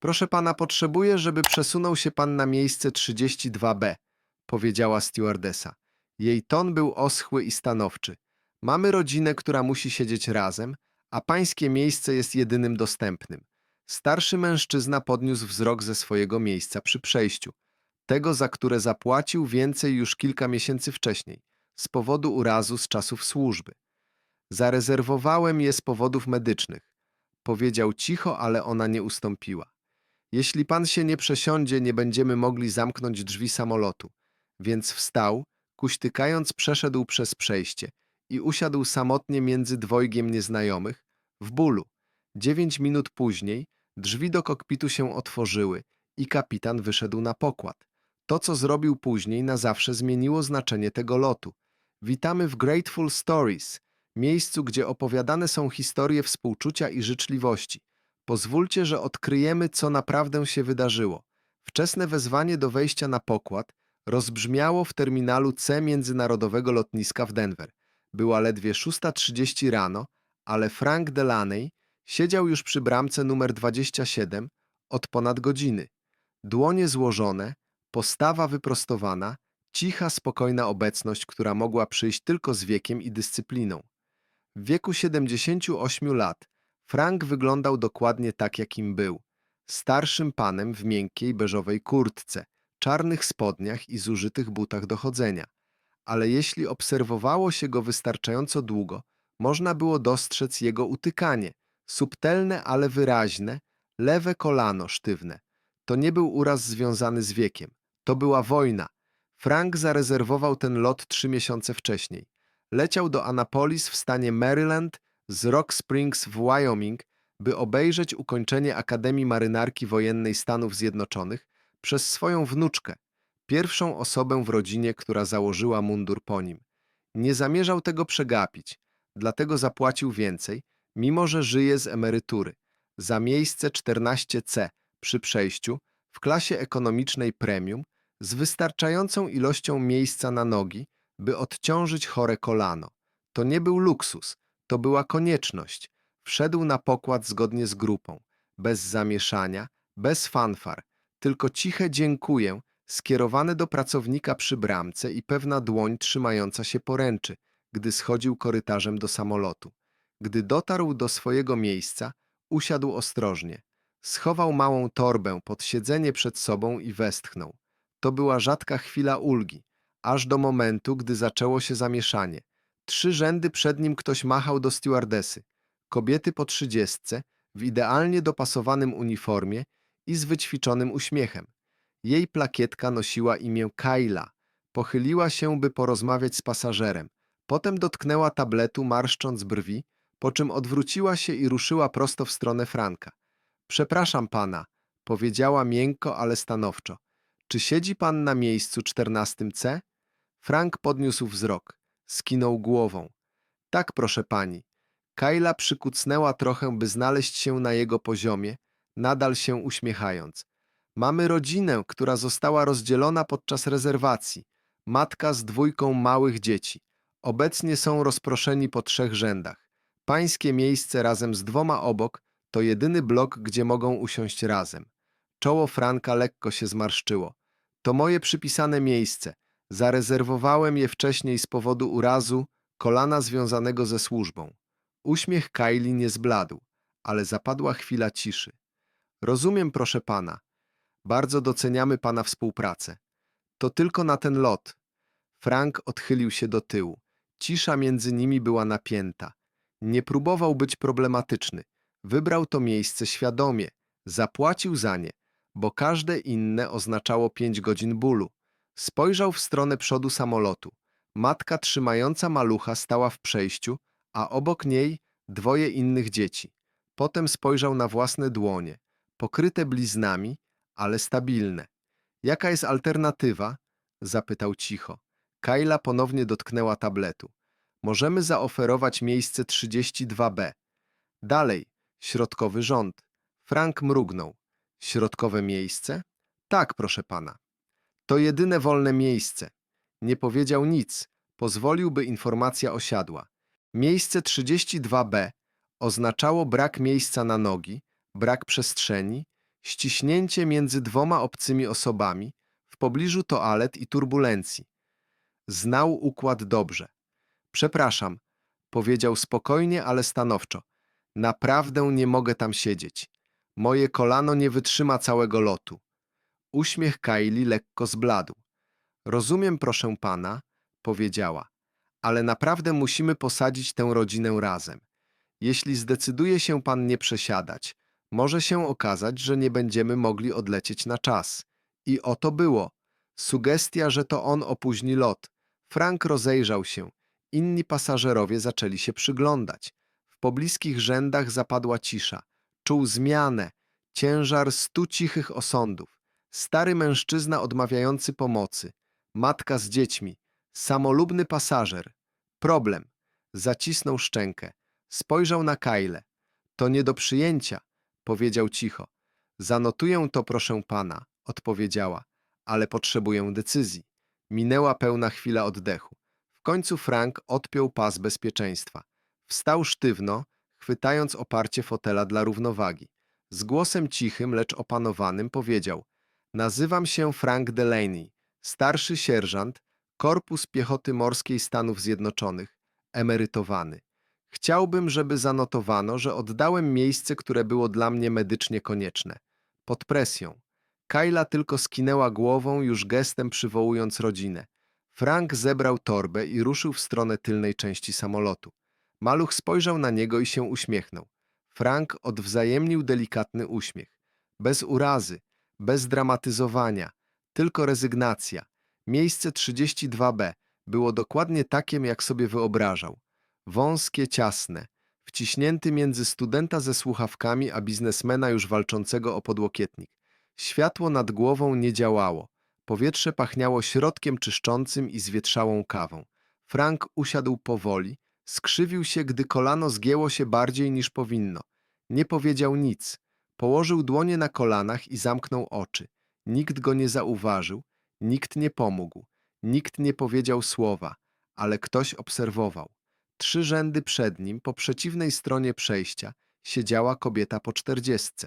Proszę pana, potrzebuję, żeby przesunął się pan na miejsce 32B, powiedziała stewardesa. Jej ton był oschły i stanowczy. Mamy rodzinę, która musi siedzieć razem, a pańskie miejsce jest jedynym dostępnym. Starszy mężczyzna podniósł wzrok ze swojego miejsca przy przejściu, tego za które zapłacił więcej już kilka miesięcy wcześniej, z powodu urazu z czasów służby. Zarezerwowałem je z powodów medycznych. Powiedział cicho, ale ona nie ustąpiła. Jeśli pan się nie przesiądzie, nie będziemy mogli zamknąć drzwi samolotu. Więc wstał, kuśtykając przeszedł przez przejście i usiadł samotnie między dwojgiem nieznajomych, w bólu. Dziewięć minut później drzwi do kokpitu się otworzyły i kapitan wyszedł na pokład. To, co zrobił później, na zawsze zmieniło znaczenie tego lotu. Witamy w Grateful Stories, miejscu, gdzie opowiadane są historie współczucia i życzliwości. Pozwólcie, że odkryjemy, co naprawdę się wydarzyło. Wczesne wezwanie do wejścia na pokład rozbrzmiało w terminalu C międzynarodowego lotniska w Denver. Była ledwie 6.30 rano, ale Frank Delaney siedział już przy bramce numer 27 od ponad godziny. Dłonie złożone, postawa wyprostowana, cicha, spokojna obecność, która mogła przyjść tylko z wiekiem i dyscypliną. W wieku 78 lat Frank wyglądał dokładnie tak, jakim był. Starszym panem w miękkiej, beżowej kurtce, czarnych spodniach i zużytych butach do chodzenia. Ale jeśli obserwowało się go wystarczająco długo, można było dostrzec jego utykanie, subtelne, ale wyraźne, lewe kolano sztywne. To nie był uraz związany z wiekiem. To była wojna. Frank zarezerwował ten lot trzy miesiące wcześniej. Leciał do Annapolis w stanie Maryland z Rock Springs w Wyoming, by obejrzeć ukończenie Akademii Marynarki Wojennej Stanów Zjednoczonych przez swoją wnuczkę, pierwszą osobę w rodzinie, która założyła mundur po nim. Nie zamierzał tego przegapić, dlatego zapłacił więcej, mimo że żyje z emerytury. Za miejsce 14C przy przejściu w klasie ekonomicznej premium z wystarczającą ilością miejsca na nogi, by odciążyć chore kolano. To nie był luksus, to była konieczność. Wszedł na pokład zgodnie z grupą, bez zamieszania, bez fanfar, tylko ciche dziękuję skierowane do pracownika przy bramce i pewna dłoń trzymająca się poręczy, gdy schodził korytarzem do samolotu. Gdy dotarł do swojego miejsca, usiadł ostrożnie. Schował małą torbę pod siedzenie przed sobą i westchnął. To była rzadka chwila ulgi, aż do momentu, gdy zaczęło się zamieszanie. Trzy rzędy przed nim ktoś machał do stewardesy. Kobiety po trzydziestce, w idealnie dopasowanym uniformie i z wyćwiczonym uśmiechem. Jej plakietka nosiła imię Kyla. Pochyliła się, by porozmawiać z pasażerem. Potem dotknęła tabletu, marszcząc brwi, po czym odwróciła się i ruszyła prosto w stronę Franka. Przepraszam pana, powiedziała miękko, ale stanowczo. Czy siedzi pan na miejscu 14C? Frank podniósł wzrok. Skinął głową. Tak, proszę pani. Kajla przykucnęła trochę, by znaleźć się na jego poziomie, nadal się uśmiechając. Mamy rodzinę, która została rozdzielona podczas rezerwacji. Matka z dwójką małych dzieci. Obecnie są rozproszeni po trzech rzędach. Pańskie miejsce razem z dwoma obok to jedyny blok, gdzie mogą usiąść razem. Czoło Franka lekko się zmarszczyło. To moje przypisane miejsce. Zarezerwowałem je wcześniej z powodu urazu, kolana związanego ze służbą. Uśmiech Kylie nie zbladł, ale zapadła chwila ciszy. Rozumiem, proszę pana. Bardzo doceniamy pana współpracę. To tylko na ten lot. Frank odchylił się do tyłu. Cisza między nimi była napięta. Nie próbował być problematyczny. Wybrał to miejsce świadomie. Zapłacił za nie, bo każde inne oznaczało pięć godzin bólu. Spojrzał w stronę przodu samolotu. Matka trzymająca malucha stała w przejściu, a obok niej dwoje innych dzieci. Potem spojrzał na własne dłonie, pokryte bliznami, ale stabilne. Jaka jest alternatywa? zapytał cicho. Kajla ponownie dotknęła tabletu. Możemy zaoferować miejsce 32B. Dalej, środkowy rząd. Frank mrugnął. Środkowe miejsce? Tak, proszę pana. To jedyne wolne miejsce. Nie powiedział nic. Pozwolił, by informacja osiadła. Miejsce 32B oznaczało brak miejsca na nogi, brak przestrzeni, ściśnięcie między dwoma obcymi osobami, w pobliżu toalet i turbulencji. Znał układ dobrze. Przepraszam, powiedział spokojnie, ale stanowczo. Naprawdę nie mogę tam siedzieć. Moje kolano nie wytrzyma całego lotu. Uśmiech Kylie lekko zbladł. Rozumiem, proszę pana, powiedziała, ale naprawdę musimy posadzić tę rodzinę razem. Jeśli zdecyduje się pan nie przesiadać, może się okazać, że nie będziemy mogli odlecieć na czas. I oto było. Sugestia, że to on opóźni lot. Frank rozejrzał się. Inni pasażerowie zaczęli się przyglądać. W pobliskich rzędach zapadła cisza. Czuł zmianę, ciężar stu cichych osądów. Stary mężczyzna odmawiający pomocy, matka z dziećmi, samolubny pasażer. Problem. Zacisnął szczękę. Spojrzał na Kajle. To nie do przyjęcia, powiedział cicho. Zanotuję to, proszę pana, odpowiedziała, ale potrzebuję decyzji. Minęła pełna chwila oddechu. W końcu Frank odpiął pas bezpieczeństwa. Wstał sztywno, chwytając oparcie fotela dla równowagi. Z głosem cichym, lecz opanowanym powiedział Nazywam się Frank Delaney, starszy sierżant, Korpus Piechoty Morskiej Stanów Zjednoczonych, emerytowany. Chciałbym, żeby zanotowano, że oddałem miejsce, które było dla mnie medycznie konieczne. Pod presją. Kajla tylko skinęła głową, już gestem przywołując rodzinę. Frank zebrał torbę i ruszył w stronę tylnej części samolotu. Maluch spojrzał na niego i się uśmiechnął. Frank odwzajemnił delikatny uśmiech. Bez urazy, bez dramatyzowania, tylko rezygnacja. Miejsce 32B było dokładnie takiem, jak sobie wyobrażał. Wąskie, ciasne, wciśnięty między studenta ze słuchawkami a biznesmena już walczącego o podłokietnik. Światło nad głową nie działało. Powietrze pachniało środkiem czyszczącym i zwietrzałą kawą. Frank usiadł powoli, skrzywił się, gdy kolano zgięło się bardziej niż powinno. Nie powiedział nic. Położył dłonie na kolanach i zamknął oczy. Nikt go nie zauważył, nikt nie pomógł, nikt nie powiedział słowa, ale ktoś obserwował. Trzy rzędy przed nim, po przeciwnej stronie przejścia, siedziała kobieta po czterdziestce.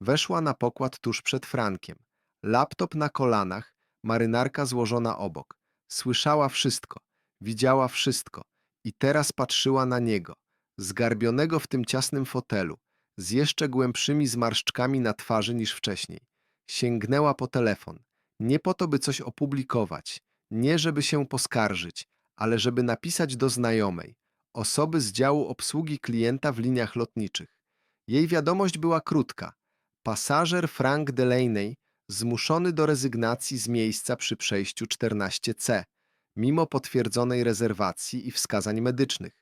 Weszła na pokład tuż przed Frankiem. Laptop na kolanach, marynarka złożona obok. Słyszała wszystko, widziała wszystko i teraz patrzyła na niego, zgarbionego w tym ciasnym fotelu, z jeszcze głębszymi zmarszczkami na twarzy niż wcześniej. Sięgnęła po telefon. Nie po to, by coś opublikować, nie żeby się poskarżyć, ale żeby napisać do znajomej, osoby z działu obsługi klienta w liniach lotniczych. Jej wiadomość była krótka. Pasażer Frank Delaney zmuszony do rezygnacji z miejsca przy przejściu 14C, mimo potwierdzonej rezerwacji i wskazań medycznych.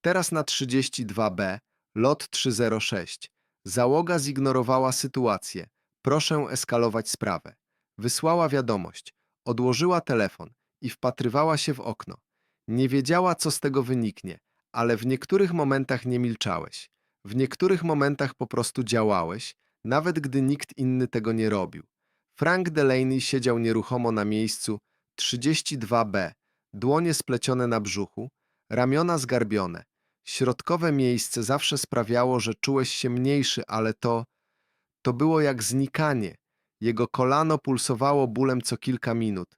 Teraz na 32B, lot 306. Załoga zignorowała sytuację. Proszę eskalować sprawę. Wysłała wiadomość, odłożyła telefon i wpatrywała się w okno. Nie wiedziała, co z tego wyniknie, ale w niektórych momentach nie milczałeś. W niektórych momentach po prostu działałeś, nawet gdy nikt inny tego nie robił. Frank Delaney siedział nieruchomo na miejscu 32B, dłonie splecione na brzuchu, ramiona zgarbione. Środkowe miejsce zawsze sprawiało, że czułeś się mniejszy, ale to... to było jak znikanie. Jego kolano pulsowało bólem co kilka minut.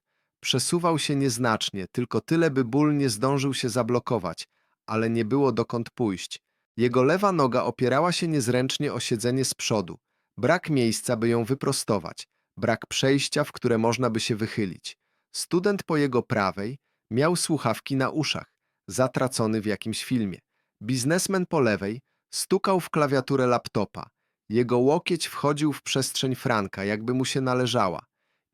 Przesuwał się nieznacznie, tylko tyle, by ból nie zdążył się zablokować, ale nie było dokąd pójść. Jego lewa noga opierała się niezręcznie o siedzenie z przodu. Brak miejsca, by ją wyprostować. Brak przejścia, w które można by się wychylić. Student po jego prawej miał słuchawki na uszach, zatracony w jakimś filmie. Biznesmen po lewej stukał w klawiaturę laptopa. Jego łokieć wchodził w przestrzeń Franka, jakby mu się należała.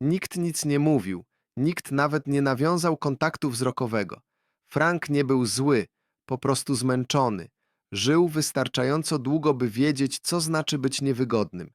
Nikt nic nie mówił, nikt nawet nie nawiązał kontaktu wzrokowego. Frank nie był zły, po prostu zmęczony. Żył wystarczająco długo, by wiedzieć, co znaczy być niewygodnym.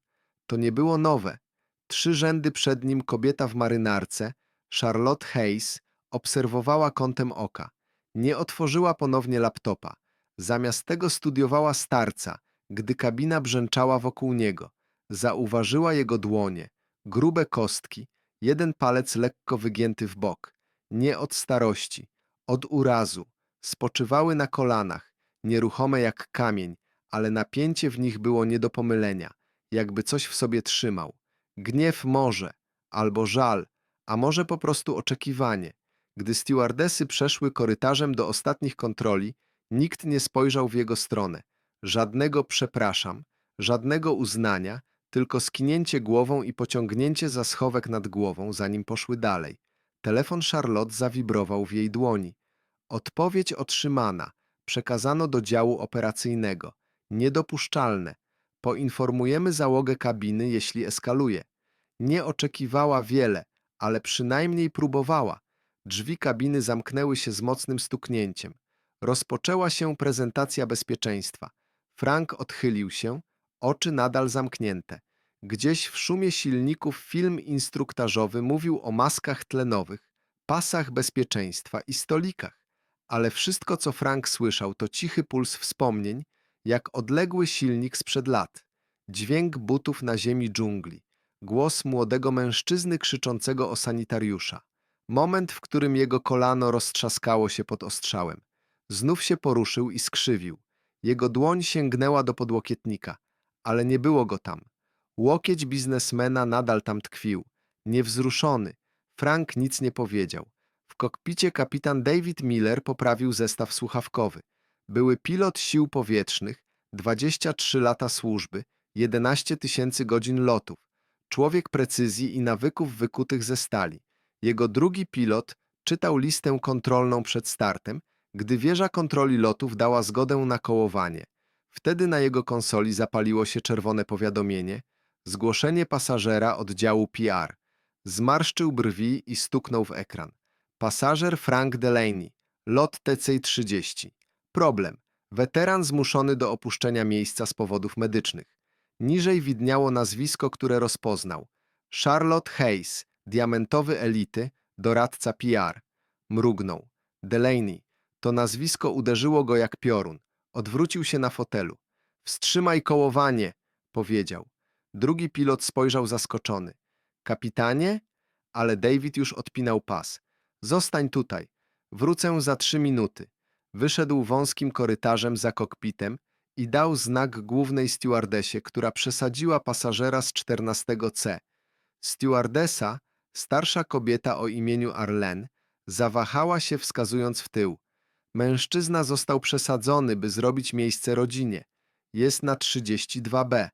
To nie było nowe. Trzy rzędy przed nim kobieta w marynarce, Charlotte Hayes, obserwowała kątem oka. Nie otworzyła ponownie laptopa. Zamiast tego studiowała starca, gdy kabina brzęczała wokół niego. Zauważyła jego dłonie, grube kostki, jeden palec lekko wygięty w bok. Nie od starości, od urazu. Spoczywały na kolanach, nieruchome jak kamień, ale napięcie w nich było nie do pomylenia. jakby coś w sobie trzymał. Gniew może, albo żal, a może po prostu oczekiwanie. Gdy stewardesy przeszły korytarzem do ostatnich kontroli, nikt nie spojrzał w jego stronę. Żadnego przepraszam, żadnego uznania, tylko skinięcie głową i pociągnięcie za schowek nad głową, zanim poszły dalej. Telefon Charlotte zawibrował w jej dłoni. Odpowiedź otrzymana. Przekazano do działu operacyjnego. Niedopuszczalne. Poinformujemy załogę kabiny, jeśli eskaluje. Nie oczekiwała wiele, ale przynajmniej próbowała. Drzwi kabiny zamknęły się z mocnym stuknięciem. Rozpoczęła się prezentacja bezpieczeństwa. Frank odchylił się, oczy nadal zamknięte. Gdzieś w szumie silników film instruktażowy mówił o maskach tlenowych, pasach bezpieczeństwa i stolikach. Ale wszystko, co Frank słyszał, to cichy puls wspomnień, jak odległy silnik sprzed lat. Dźwięk butów na ziemi dżungli. Głos młodego mężczyzny krzyczącego o sanitariusza. Moment, w którym jego kolano roztrzaskało się pod ostrzałem. Znów się poruszył i skrzywił. Jego dłoń sięgnęła do podłokietnika, ale nie było go tam. Łokieć biznesmena nadal tam tkwił. Niewzruszony. Frank nic nie powiedział. W kokpicie kapitan David Miller poprawił zestaw słuchawkowy. Były pilot sił powietrznych, 23 lata służby, 11 tysięcy godzin lotów. Człowiek precyzji i nawyków wykutych ze stali. Jego drugi pilot czytał listę kontrolną przed startem, gdy wieża kontroli lotów dała zgodę na kołowanie. Wtedy na jego konsoli zapaliło się czerwone powiadomienie zgłoszenie pasażera oddziału PR. Zmarszczył brwi i stuknął w ekran. Pasażer Frank Delaney, lot TC-30. Problem. Weteran zmuszony do opuszczenia miejsca z powodów medycznych. Niżej widniało nazwisko, które rozpoznał. Charlotte Hayes, diamentowy elity, doradca PR. Mrugnął. Delaney. To nazwisko uderzyło go jak piorun. Odwrócił się na fotelu. Wstrzymaj kołowanie, powiedział. Drugi pilot spojrzał zaskoczony. Kapitanie? Ale David już odpinał pas. Zostań tutaj. Wrócę za trzy minuty. Wyszedł wąskim korytarzem za kokpitem i dał znak głównej stewardesie, która przesadziła pasażera z 14 C. Stewardesa, starsza kobieta o imieniu Arlene, zawahała się wskazując w tył. Mężczyzna został przesadzony, by zrobić miejsce rodzinie. Jest na 32B.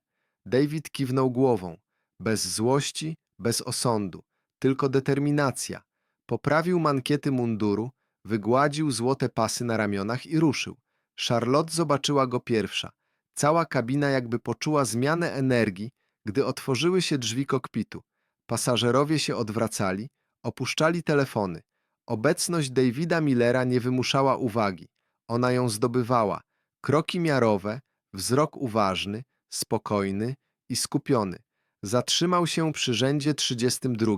David kiwnął głową. Bez złości, bez osądu, tylko determinacja. Poprawił mankiety munduru, wygładził złote pasy na ramionach i ruszył. Charlotte zobaczyła go pierwsza. Cała kabina jakby poczuła zmianę energii, gdy otworzyły się drzwi kokpitu. Pasażerowie się odwracali, opuszczali telefony. Obecność Davida Millera nie wymuszała uwagi. Ona ją zdobywała. Kroki miarowe, wzrok uważny, spokojny i skupiony. Zatrzymał się przy rzędzie 32.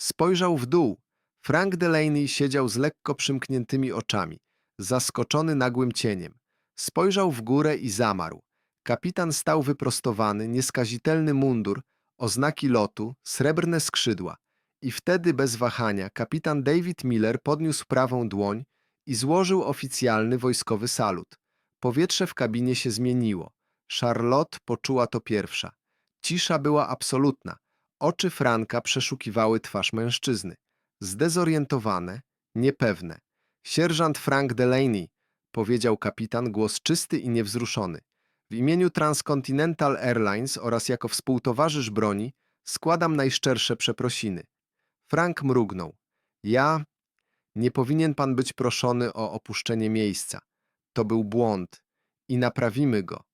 Spojrzał w dół. Frank Delaney siedział z lekko przymkniętymi oczami, zaskoczony nagłym cieniem. Spojrzał w górę i zamarł. Kapitan stał wyprostowany, nieskazitelny mundur, oznaki lotu, srebrne skrzydła. I wtedy bez wahania kapitan David Miller podniósł prawą dłoń i złożył oficjalny wojskowy salut. Powietrze w kabinie się zmieniło. Charlotte poczuła to pierwsza. Cisza była absolutna. Oczy Franka przeszukiwały twarz mężczyzny. Zdezorientowane, niepewne. Sierżant Frank Delaney, powiedział kapitan, głos czysty i niewzruszony. W imieniu Transcontinental Airlines oraz jako współtowarzysz broni składam najszczersze przeprosiny. Frank mrugnął. Ja... Nie powinien pan być proszony o opuszczenie miejsca. To był błąd. I naprawimy go.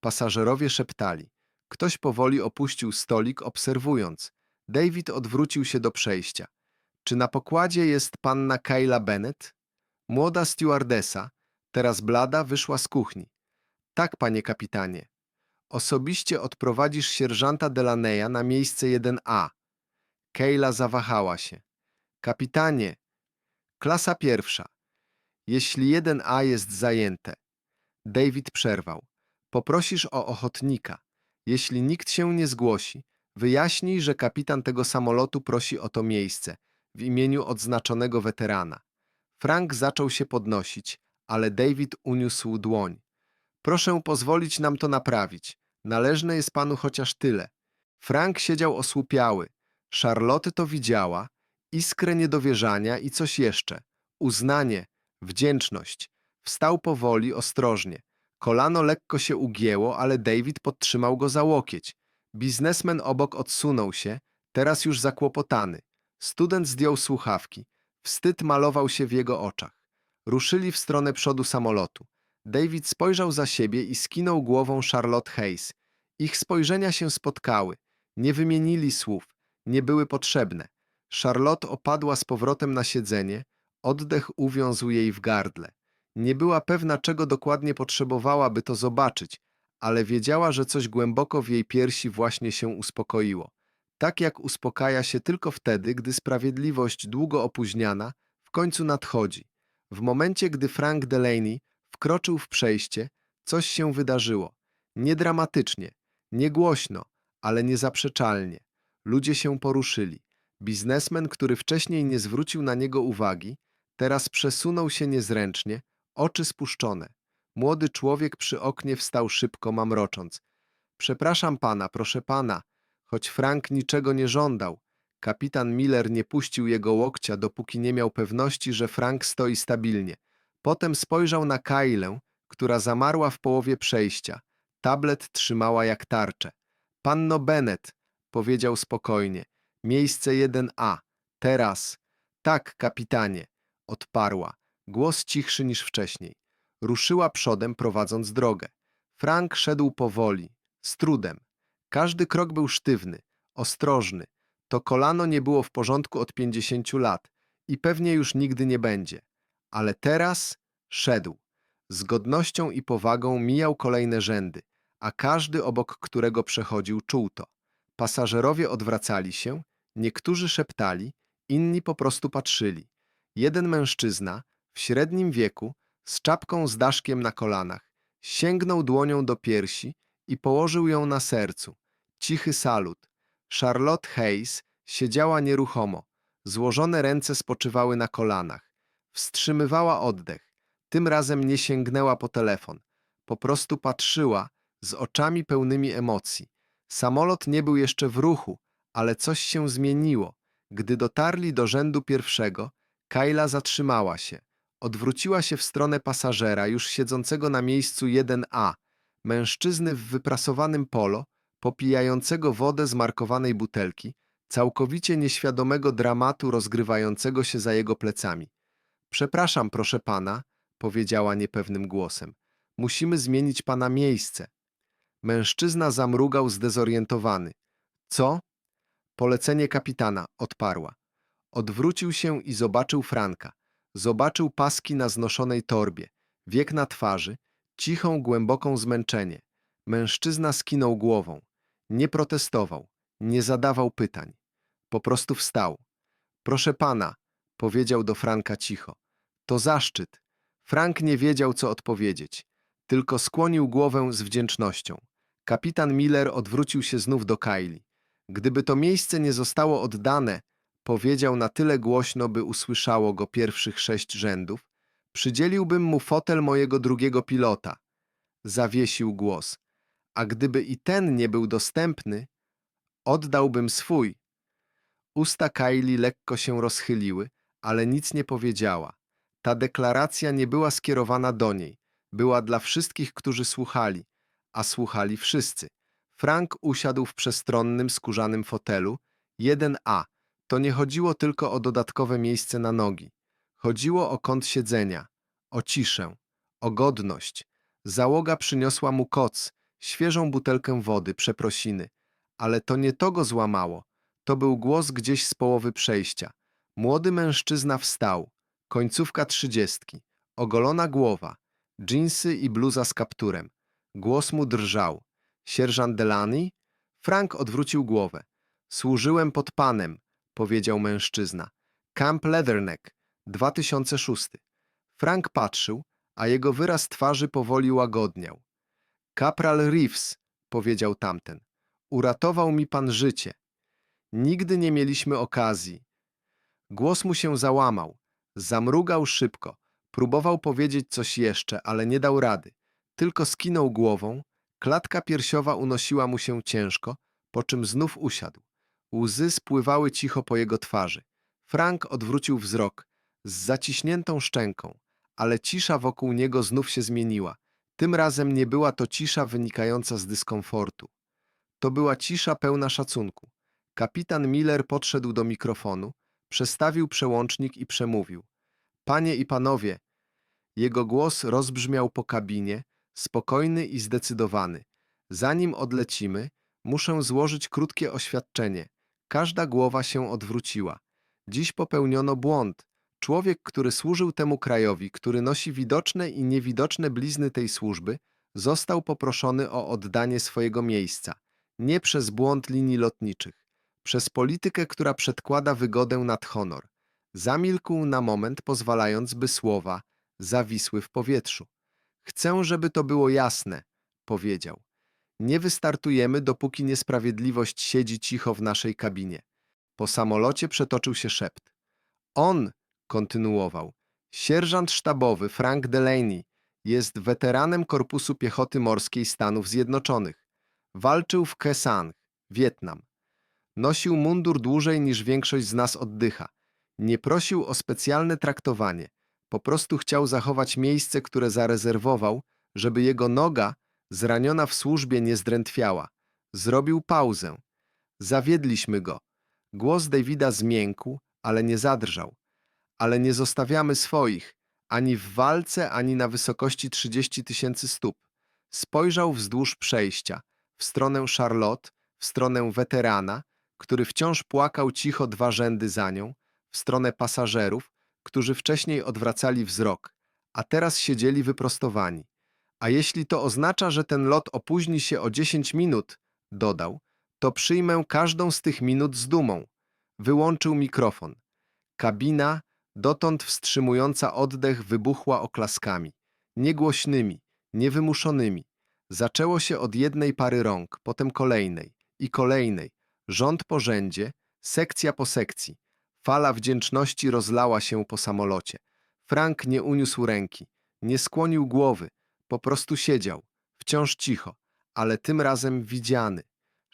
Pasażerowie szeptali. Ktoś powoli opuścił stolik, obserwując. David odwrócił się do przejścia. Czy na pokładzie jest panna Kayla Bennett? Młoda stewardesa, teraz blada, wyszła z kuchni. Tak, panie kapitanie. Osobiście odprowadzisz sierżanta Delaneya na miejsce 1A. Kayla zawahała się. Kapitanie, klasa pierwsza. Jeśli 1A jest zajęte. David przerwał. Poprosisz o ochotnika. Jeśli nikt się nie zgłosi, wyjaśnij, że kapitan tego samolotu prosi o to miejsce w imieniu odznaczonego weterana. Frank zaczął się podnosić, ale David uniósł dłoń. Proszę pozwolić nam to naprawić. Należne jest panu chociaż tyle. Frank siedział osłupiały. Charlotte to widziała, iskrę niedowierzania i coś jeszcze. Uznanie, wdzięczność. Wstał powoli, ostrożnie. Kolano lekko się ugięło, ale David podtrzymał go za łokieć. Biznesmen obok odsunął się, teraz już zakłopotany. Student zdjął słuchawki. Wstyd malował się w jego oczach. Ruszyli w stronę przodu samolotu. David spojrzał za siebie i skinął głową Charlotte Hayes. Ich spojrzenia się spotkały. Nie wymienili słów. Nie były potrzebne. Charlotte opadła z powrotem na siedzenie. Oddech uwiązł jej w gardle. Nie była pewna, czego dokładnie potrzebowała, by to zobaczyć, ale wiedziała, że coś głęboko w jej piersi właśnie się uspokoiło. Tak jak uspokaja się tylko wtedy, gdy sprawiedliwość długo opóźniana w końcu nadchodzi. W momencie, gdy Frank Delaney wkroczył w przejście, coś się wydarzyło. Nie dramatycznie, nie głośno, ale niezaprzeczalnie. Ludzie się poruszyli. Biznesmen, który wcześniej nie zwrócił na niego uwagi, teraz przesunął się niezręcznie, oczy spuszczone. Młody człowiek przy oknie wstał szybko, mamrocząc. Przepraszam pana, proszę pana, choć Frank niczego nie żądał. Kapitan Miller nie puścił jego łokcia, dopóki nie miał pewności, że Frank stoi stabilnie. Potem spojrzał na Kailę, która zamarła w połowie przejścia. Tablet trzymała jak tarczę. Panno Bennet, powiedział spokojnie. Miejsce 1A. Teraz. Tak, kapitanie, odparła. Głos cichszy niż wcześniej. Ruszyła przodem, prowadząc drogę. Frank szedł powoli, z trudem. Każdy krok był sztywny, ostrożny. To kolano nie było w porządku od pięćdziesięciu lat i pewnie już nigdy nie będzie. Ale teraz szedł. Z godnością i powagą mijał kolejne rzędy, a każdy obok którego przechodził czuł to. Pasażerowie odwracali się, niektórzy szeptali, inni po prostu patrzyli. Jeden mężczyzna, w średnim wieku, z czapką z daszkiem na kolanach, sięgnął dłonią do piersi i położył ją na sercu. Cichy salut. Charlotte Hayes siedziała nieruchomo. Złożone ręce spoczywały na kolanach. Wstrzymywała oddech. Tym razem nie sięgnęła po telefon. Po prostu patrzyła z oczami pełnymi emocji. Samolot nie był jeszcze w ruchu, ale coś się zmieniło. Gdy dotarli do rzędu pierwszego, Kayla zatrzymała się. Odwróciła się w stronę pasażera, już siedzącego na miejscu 1A, mężczyzny w wyprasowanym polo, popijającego wodę z markowanej butelki, całkowicie nieświadomego dramatu rozgrywającego się za jego plecami. Przepraszam, proszę pana, powiedziała niepewnym głosem. Musimy zmienić pana miejsce. Mężczyzna zamrugał zdezorientowany. Co? Polecenie kapitana, odparła. Odwrócił się i zobaczył Franka. Zobaczył paski na znoszonej torbie, wiek na twarzy, cichą, głęboką zmęczenie. Mężczyzna skinął głową. Nie protestował, nie zadawał pytań. Po prostu wstał. Proszę pana, powiedział do Franka cicho. To zaszczyt. Frank nie wiedział, co odpowiedzieć. Tylko skłonił głowę z wdzięcznością. Kapitan Miller odwrócił się znów do Kylie. Gdyby to miejsce nie zostało oddane, powiedział na tyle głośno, by usłyszało go pierwszych sześć rzędów, przydzieliłbym mu fotel mojego drugiego pilota. Zawiesił głos. A gdyby i ten nie był dostępny, oddałbym swój. Usta Kylie lekko się rozchyliły, ale nic nie powiedziała. Ta deklaracja nie była skierowana do niej. Była dla wszystkich, którzy słuchali, a słuchali wszyscy. Frank usiadł w przestronnym, skórzanym fotelu. 1A. To nie chodziło tylko o dodatkowe miejsce na nogi. Chodziło o kąt siedzenia, o ciszę, o godność. Załoga przyniosła mu koc, świeżą butelkę wody, przeprosiny. Ale to nie to go złamało. To był głos gdzieś z połowy przejścia. Młody mężczyzna wstał. Końcówka trzydziestki. Ogolona głowa. Dżinsy i bluza z kapturem. Głos mu drżał. Sierżant Delany? Frank odwrócił głowę. Służyłem pod panem, powiedział mężczyzna. Camp Leatherneck, 2006. Frank patrzył, a jego wyraz twarzy powoli łagodniał. Kapral Reeves, powiedział tamten. Uratował mi pan życie. Nigdy nie mieliśmy okazji. Głos mu się załamał. Zamrugał szybko. Próbował powiedzieć coś jeszcze, ale nie dał rady. Tylko skinął głową. Klatka piersiowa unosiła mu się ciężko, po czym znów usiadł. Łzy spływały cicho po jego twarzy. Frank odwrócił wzrok z zaciśniętą szczęką, ale cisza wokół niego znów się zmieniła. Tym razem nie była to cisza wynikająca z dyskomfortu. To była cisza pełna szacunku. Kapitan Miller podszedł do mikrofonu, przestawił przełącznik i przemówił. Panie i panowie, jego głos rozbrzmiał po kabinie, spokojny i zdecydowany. Zanim odlecimy, muszę złożyć krótkie oświadczenie. Każda głowa się odwróciła. Dziś popełniono błąd. Człowiek, który służył temu krajowi, który nosi widoczne i niewidoczne blizny tej służby, został poproszony o oddanie swojego miejsca. Nie przez błąd linii lotniczych, przez politykę, która przedkłada wygodę nad honor. Zamilkł na moment, pozwalając, by słowa zawisły w powietrzu. Chcę, żeby to było jasne, powiedział. Nie wystartujemy, dopóki niesprawiedliwość siedzi cicho w naszej kabinie. Po samolocie przetoczył się szept. On, kontynuował, sierżant sztabowy Frank Delaney, jest weteranem Korpusu Piechoty Morskiej Stanów Zjednoczonych. Walczył w Kesang, Wietnam. Nosił mundur dłużej niż większość z nas oddycha. Nie prosił o specjalne traktowanie. Po prostu chciał zachować miejsce, które zarezerwował, żeby jego noga, zraniona w służbie, nie zdrętwiała. Zrobił pauzę. Zawiedliśmy go. Głos Davida zmiękł, ale nie zadrżał. Ale nie zostawiamy swoich, ani w walce, ani na wysokości 30 tysięcy stóp. Spojrzał wzdłuż przejścia, w stronę Charlotte, w stronę weterana, który wciąż płakał cicho dwa rzędy za nią, w stronę pasażerów, którzy wcześniej odwracali wzrok, a teraz siedzieli wyprostowani. A jeśli to oznacza, że ten lot opóźni się o 10 minut, dodał, to przyjmę każdą z tych minut z dumą. Wyłączył mikrofon. Kabina, dotąd wstrzymująca oddech, wybuchła oklaskami. Niegłośnymi, niewymuszonymi. Zaczęło się od jednej pary rąk, potem kolejnej i kolejnej. Rząd po rzędzie, sekcja po sekcji. Fala wdzięczności rozlała się po samolocie. Frank nie uniósł ręki, nie skłonił głowy, po prostu siedział, wciąż cicho, ale tym razem widziany.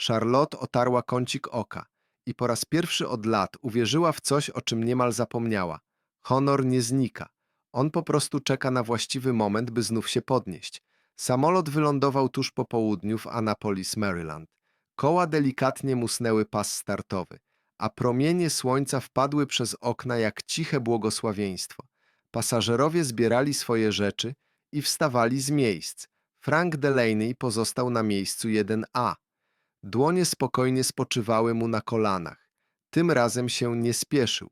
Charlotte otarła kącik oka i po raz pierwszy od lat uwierzyła w coś, o czym niemal zapomniała. Honor nie znika. On po prostu czeka na właściwy moment, by znów się podnieść. Samolot wylądował tuż po południu w Annapolis, Maryland. Koła delikatnie musnęły pas startowy, a promienie słońca wpadły przez okna jak ciche błogosławieństwo. Pasażerowie zbierali swoje rzeczy i wstawali z miejsc. Frank Delaney pozostał na miejscu 1A. Dłonie spokojnie spoczywały mu na kolanach. Tym razem się nie spieszył.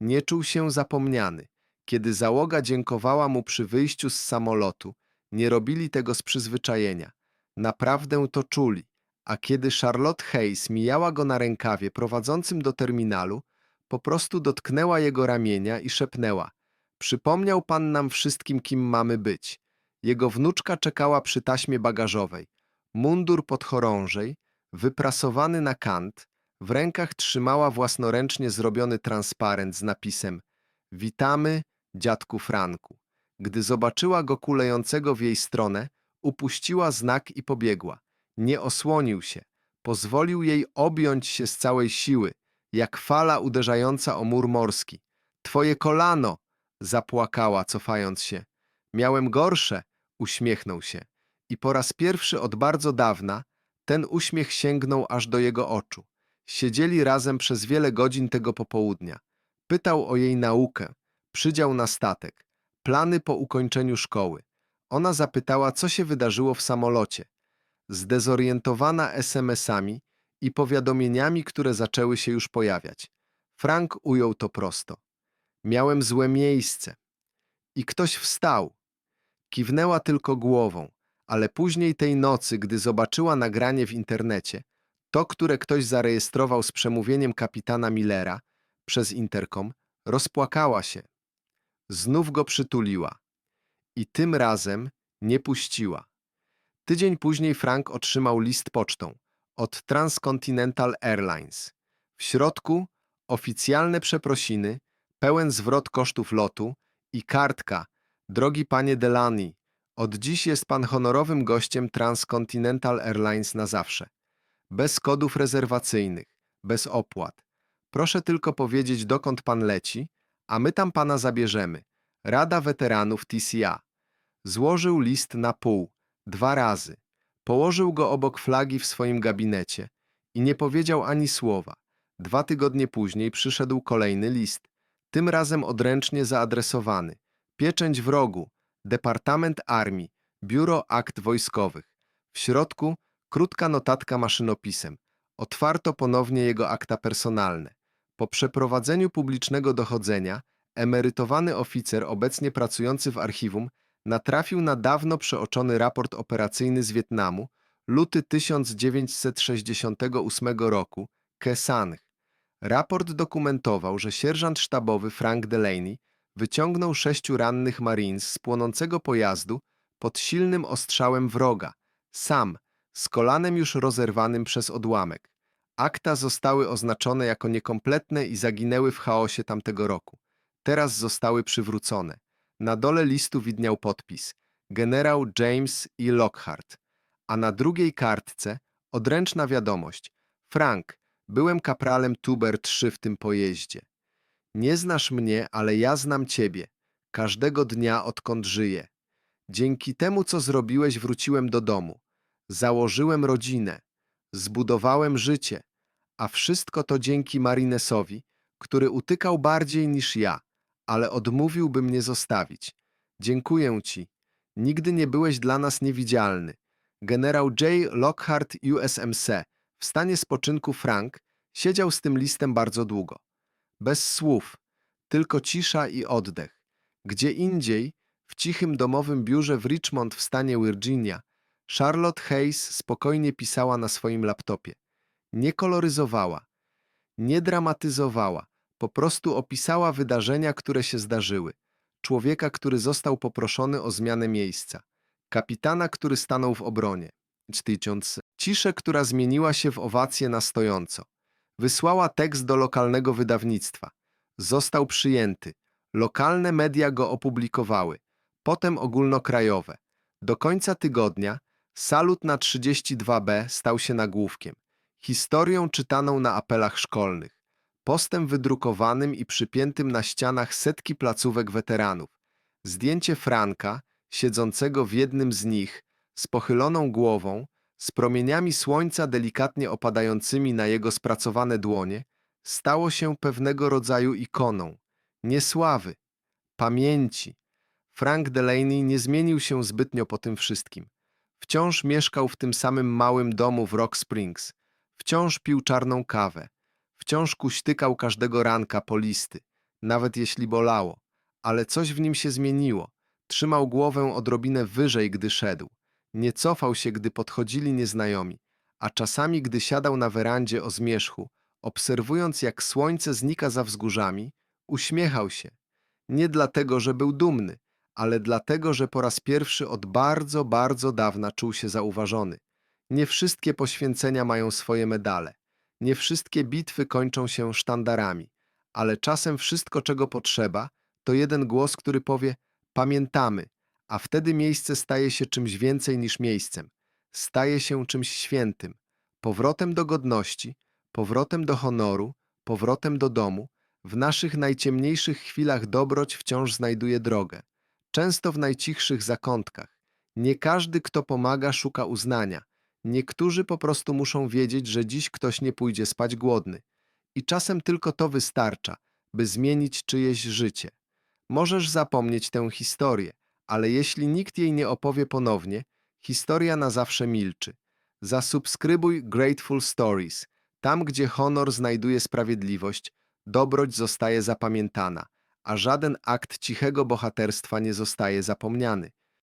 Nie czuł się zapomniany. Kiedy załoga dziękowała mu przy wyjściu z samolotu, nie robili tego z przyzwyczajenia. Naprawdę to czuli. A kiedy Charlotte Hayes mijała go na rękawie prowadzącym do terminalu, po prostu dotknęła jego ramienia i szepnęła: Przypomniał pan nam wszystkim, kim mamy być. Jego wnuczka czekała przy taśmie bagażowej. Mundur podchorążej, wyprasowany na kant, w rękach trzymała własnoręcznie zrobiony transparent z napisem Witamy, dziadku Franku. Gdy zobaczyła go kulejącego w jej stronę, upuściła znak i pobiegła. Nie osłonił się. Pozwolił jej objąć się z całej siły, jak fala uderzająca o mur morski. Twoje kolano! Zapłakała, cofając się. Miałem gorsze, uśmiechnął się. I po raz pierwszy od bardzo dawna ten uśmiech sięgnął aż do jego oczu. Siedzieli razem przez wiele godzin tego popołudnia. Pytał o jej naukę, przydział na statek, plany po ukończeniu szkoły. Ona zapytała, co się wydarzyło w samolocie. Zdezorientowana SMS-ami i powiadomieniami, które zaczęły się już pojawiać. Frank ujął to prosto. Miałem złe miejsce. I ktoś wstał. Kiwnęła tylko głową, ale później tej nocy, gdy zobaczyła nagranie w internecie, to, które ktoś zarejestrował z przemówieniem kapitana Millera przez interkom, rozpłakała się. Znów go przytuliła. I tym razem nie puściła. Tydzień później Frank otrzymał list pocztą od Transcontinental Airlines. W środku oficjalne przeprosiny, pełen zwrot kosztów lotu i kartka Drogi panie Delany, Od dziś jest pan honorowym gościem Transcontinental Airlines na zawsze. Bez kodów rezerwacyjnych, bez opłat. Proszę tylko powiedzieć, dokąd pan leci, a my tam pana zabierzemy. Rada Weteranów TCA. Złożył list na pół, dwa razy. Położył go obok flagi w swoim gabinecie i nie powiedział ani słowa. Dwa tygodnie później przyszedł kolejny list, tym razem odręcznie zaadresowany. Pieczęć w rogu, Departament Armii, Biuro Akt Wojskowych. W środku krótka notatka maszynopisem. Otwarto ponownie jego akta personalne. Po przeprowadzeniu publicznego dochodzenia, emerytowany oficer obecnie pracujący w archiwum natrafił na dawno przeoczony raport operacyjny z Wietnamu, luty 1968 roku, Kesang. Raport dokumentował, że sierżant sztabowy Frank Delaney wyciągnął sześciu rannych Marines z płonącego pojazdu pod silnym ostrzałem wroga, sam, z kolanem już rozerwanym przez odłamek. Akta zostały oznaczone jako niekompletne i zaginęły w chaosie tamtego roku. Teraz zostały przywrócone. Na dole listu widniał podpis generał James E. Lockhart, a na drugiej kartce odręczna wiadomość Frank, byłem kapralem Tuber 3 w tym pojeździe. Nie znasz mnie, ale ja znam ciebie. Każdego dnia, odkąd żyję. Dzięki temu, co zrobiłeś, wróciłem do domu. Założyłem rodzinę. Zbudowałem życie. A wszystko to dzięki Marinesowi, który utykał bardziej niż ja, ale odmówił, by mnie zostawić. Dziękuję ci. Nigdy nie byłeś dla nas niewidzialny. Generał J. Lockhart USMC, w stanie spoczynku Frank, siedział z tym listem bardzo długo. Bez słów, tylko cisza i oddech. Gdzie indziej, w cichym domowym biurze w Richmond w stanie Virginia, Charlotte Hayes spokojnie pisała na swoim laptopie. Nie koloryzowała, nie dramatyzowała, po prostu opisała wydarzenia, które się zdarzyły. Człowieka, który został poproszony o zmianę miejsca. Kapitana, który stanął w obronie. Cztycząc ciszę, która zmieniła się w owację na stojąco. Wysłała tekst do lokalnego wydawnictwa. Został przyjęty. Lokalne media go opublikowały. Potem ogólnokrajowe. Do końca tygodnia salut na 32B stał się nagłówkiem. Historią czytaną na apelach szkolnych. Postem wydrukowanym i przypiętym na ścianach setki placówek weteranów. Zdjęcie Franka, siedzącego w jednym z nich, z pochyloną głową, z promieniami słońca delikatnie opadającymi na jego spracowane dłonie, stało się pewnego rodzaju ikoną. Nie sławy, pamięci. Frank Delaney nie zmienił się zbytnio po tym wszystkim. Wciąż mieszkał w tym samym małym domu w Rock Springs. Wciąż pił czarną kawę. Wciąż kuśtykał każdego ranka po listy, nawet jeśli bolało. Ale coś w nim się zmieniło. Trzymał głowę odrobinę wyżej, gdy szedł. Nie cofał się, gdy podchodzili nieznajomi, a czasami, gdy siadał na werandzie o zmierzchu, obserwując, jak słońce znika za wzgórzami, uśmiechał się. Nie dlatego, że był dumny, ale dlatego, że po raz pierwszy od bardzo, bardzo dawna czuł się zauważony. Nie wszystkie poświęcenia mają swoje medale. Nie wszystkie bitwy kończą się sztandarami, ale czasem wszystko, czego potrzeba, to jeden głos, który powie: Pamiętamy, a wtedy miejsce staje się czymś więcej niż miejscem. Staje się czymś świętym, powrotem do godności, powrotem do honoru, powrotem do domu. W naszych najciemniejszych chwilach dobroć wciąż znajduje drogę, często w najcichszych zakątkach. Nie każdy, kto pomaga, szuka uznania. Niektórzy po prostu muszą wiedzieć, że dziś ktoś nie pójdzie spać głodny. I czasem tylko to wystarcza, by zmienić czyjeś życie. Możesz zapomnieć tę historię, ale jeśli nikt jej nie opowie ponownie, historia na zawsze milczy. Zasubskrybuj Grateful Stories. Tam, gdzie honor znajduje sprawiedliwość, dobroć zostaje zapamiętana, a żaden akt cichego bohaterstwa nie zostaje zapomniany.